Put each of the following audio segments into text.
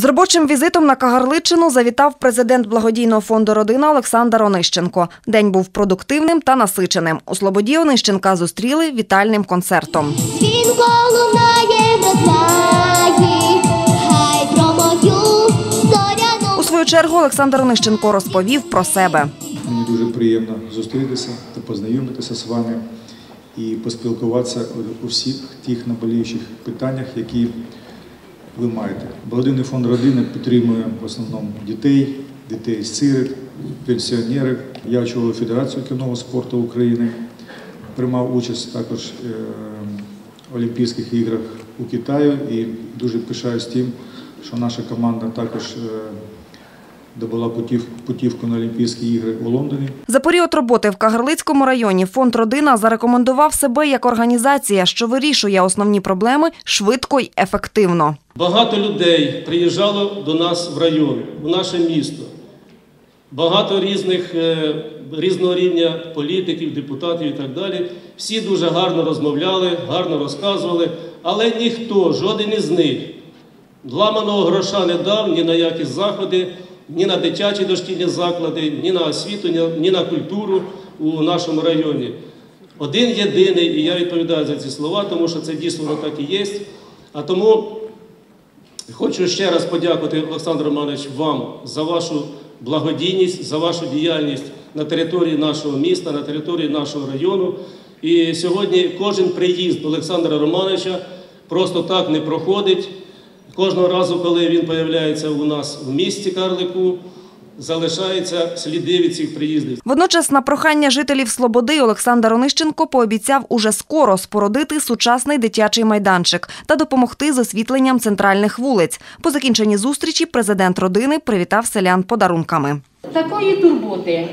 З робочим візитом на Кагарличину завітав президент благодійного фонду Родина Олександр Онищенко. День був продуктивним та насиченим. У Слободі Онищенка зустріли вітальним концертом. Дзвінко лунає хай про мою У свою чергу Олександр Онищенко розповів про себе. Мені дуже приємно зустрітися та познайомитися з вами і поспілкуватися у всіх тих наболіючих питаннях, які ви маєте. Благодійний фонд родини підтримує в основному дітей, дітей з сиріт, пенсіонерів. Я очолив Федерацію кінного спорту України, приймав участь також е, в Олімпійських іграх у Китаю і дуже пишаюсь тим, що наша команда також е, добула путів, путівку на Олімпійські ігри у Лондоні. За період роботи в Кагарлицькому районі фонд Родина зарекомендував себе як організація, що вирішує основні проблеми швидко й ефективно. Багато людей приїжджало до нас в район, в наше місто. Багато різних е, різного рівня політиків, депутатів і так далі. Всі дуже гарно розмовляли, гарно розказували, але ніхто, жоден із них ламаного гроша не дав ні на які заходи, ні на дитячі дошкільні заклади, ні на освіту, ні- на культуру у нашому районі. Один єдиний, і я відповідаю за ці слова, тому що це дійсно так і є. А тому Хочу ще раз подякувати, Олександр Романович, вам за вашу благодійність, за вашу діяльність на території нашого міста, на території нашого району. І сьогодні кожен приїзд Олександра Романовича просто так не проходить. Кожного разу, коли він появляється у нас в місті Карлику, залишаються сліди від цих приїздів. Водночас, на прохання жителів Слободи Олександр Онищенко пообіцяв уже скоро спорудити сучасний дитячий майданчик та допомогти з освітленням центральних вулиць. По закінченні зустрічі президент родини привітав селян подарунками. такої турботи,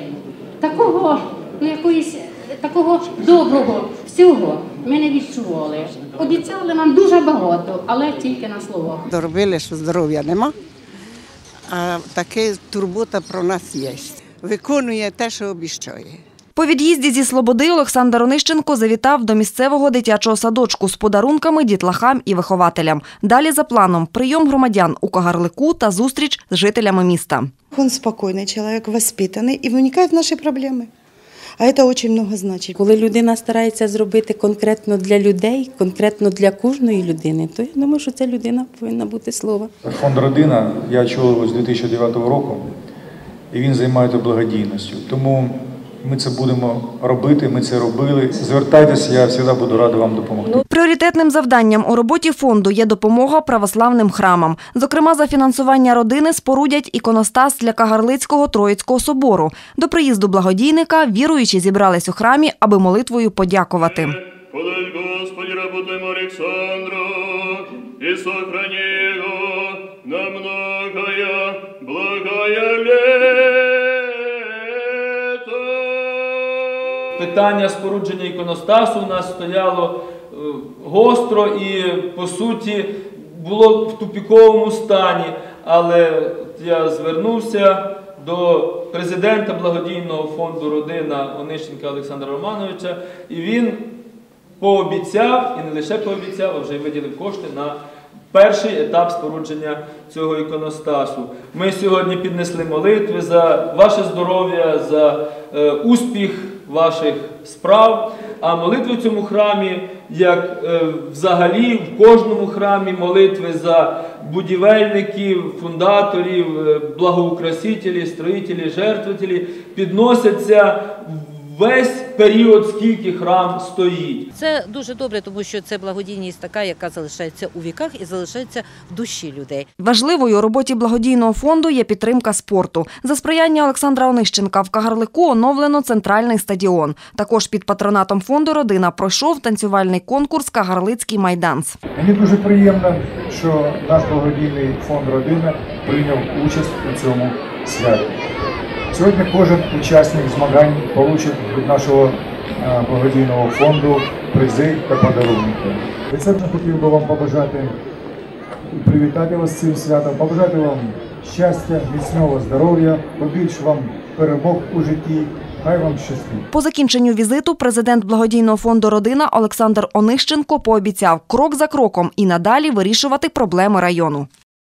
такого, ну, якоїсь, такого доброго всього ми не відчували. Обіцяли нам дуже багато, але тільки на словах. Доробили, що здоров'я нема, а таке турбота про нас є. Виконує те, що обіцяє. По від'їзді зі Слободи Олександр Онищенко завітав до місцевого дитячого садочку з подарунками дітлахам і вихователям. Далі за планом прийом громадян у Кагарлику та зустріч з жителями міста. Он спокойный человек, воспитанный и вникает в наши проблемы. А це дуже много значить. Коли людина старається зробити конкретно для людей, конкретно для кожної людини, то я думаю, що ця людина повинна бути слова. Фонд родина я очолював з 2009 року, і він займається благодійністю. Тому ми це будемо робити, ми це робили. Звертайтеся, я завжди буду радий вам допомогти. Пріоритетним завданням у роботі фонду є допомога православним храмам. Зокрема, за фінансування родини спорудять іконостас для Кагарлицького Троїцького собору. До приїзду благодійника віруючі зібрались у храмі, аби молитвою подякувати. Подай, Господи, рабу Твоему Александру, и сохрани его на многое благое лето. Питання спорудження іконостасу у нас стояло гостро і, по суті, було в тупіковому стані. Але я звернувся до президента благодійного фонду Родина Онищенка Олександра Романовича, і він пообіцяв, і не лише пообіцяв, а вже й виділив кошти на перший етап спорудження цього іконостасу. Ми сьогодні піднесли молитви за ваше здоров'я, за е, успіх ваших справ. А молитви в цьому храмі, як е, взагалі в кожному храмі молитви за будівельників, фундаторів, благоукрасителі, благоукрасителів, строїтелів, жертвителів підносяться весь період, скільки храм стоїть. Це дуже добре, тому що це благодійність така, яка залишається у віках і залишається в душі людей. Важливою у роботі благодійного фонду є підтримка спорту. За сприяння Олександра Онищенка в Кагарлику оновлено центральний стадіон. Також під патронатом фонду Родина пройшов танцювальний конкурс Кагарлицький майданс. Мені дуже приємно, що наш благодійний фонд родина прийняв участь у цьому святі. Сьогодні кожен учасник змагань отримає від нашого е, благодійного фонду призи та подарунки. Від себе хотів би вам побажати і привітати вас з цим святом, побажати вам щастя, міцного здоров'я, побільше вам перемог у житті. Хай вам щастить. По закінченню візиту президент благодійного фонду Родина Олександр Онищенко пообіцяв крок за кроком і надалі вирішувати проблеми району.